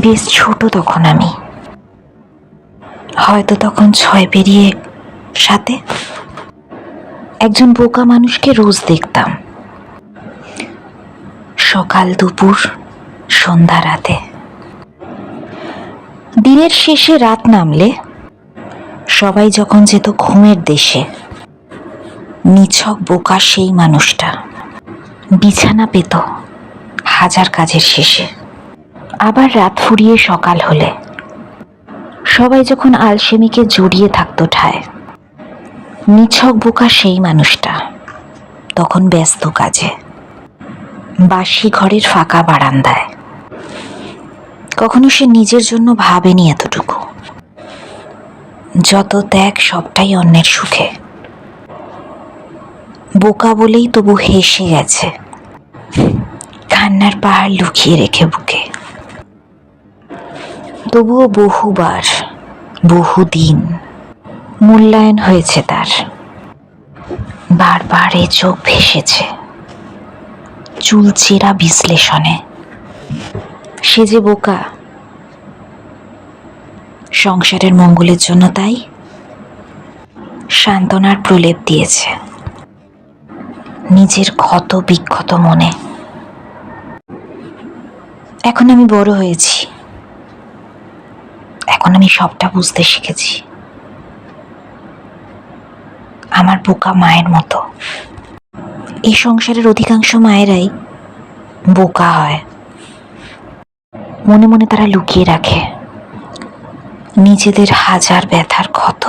বেশ ছোট তখন আমি। হয়তো তখন ছয় পেরিয়ে সাথে একজন বোকা মানুষকে রোজ দেখতাম। সকাল, দুপুর, সন্ধ্যা, রাতে। দিনের শেষে রাত নামলে সবাই যখন যেত ঘুমের দেশে, নিছক বোকা সেই মানুষটা। বিছানা পেত হাজার কাজের শেষে। আবার রাত ফুরিয়ে সকাল হলে। সবাই যখন আলসেমিকে জড়িয়ে থাকতো ঠায়, নিছক বোকা সেই মানুষটা তখন ব্যস্ত কাজে, বাসি ঘরের ফাঁকা বারান্দায়। কখনো সে নিজের জন্য ভাবেনি এতটুকু। যত ত্যাগ সবটাই অন্যের সুখে। বোকা বলেই তবু হেসে গেছে। কান্নার পাহাড় লুকিয়ে রেখে বুকে। তবুও বহুবার, বহুদিন মূল্যায়ন হয়েছে তার। বারবার এ চোখ ভেসেছে। চুলচেরা বিশ্লেষণে। সে যে বোকা। সংসারের মঙ্গলের জন্য তাই সান্ত্বনার প্রলেপ দিয়েছে। নিজের ক্ষত বিক্ষত মনে। এখন আমি বড় হয়েছি। এখন আমি সবটা বুঝতে শিখেছি। আমার বোকা মায়ের মতো। এই সংসারের অধিকাংশ মায়েরাই বোকা হয়। মনে মনে তারা লুকিয়ে রাখে। নিজেদের হাজার ব্যথার ক্ষত।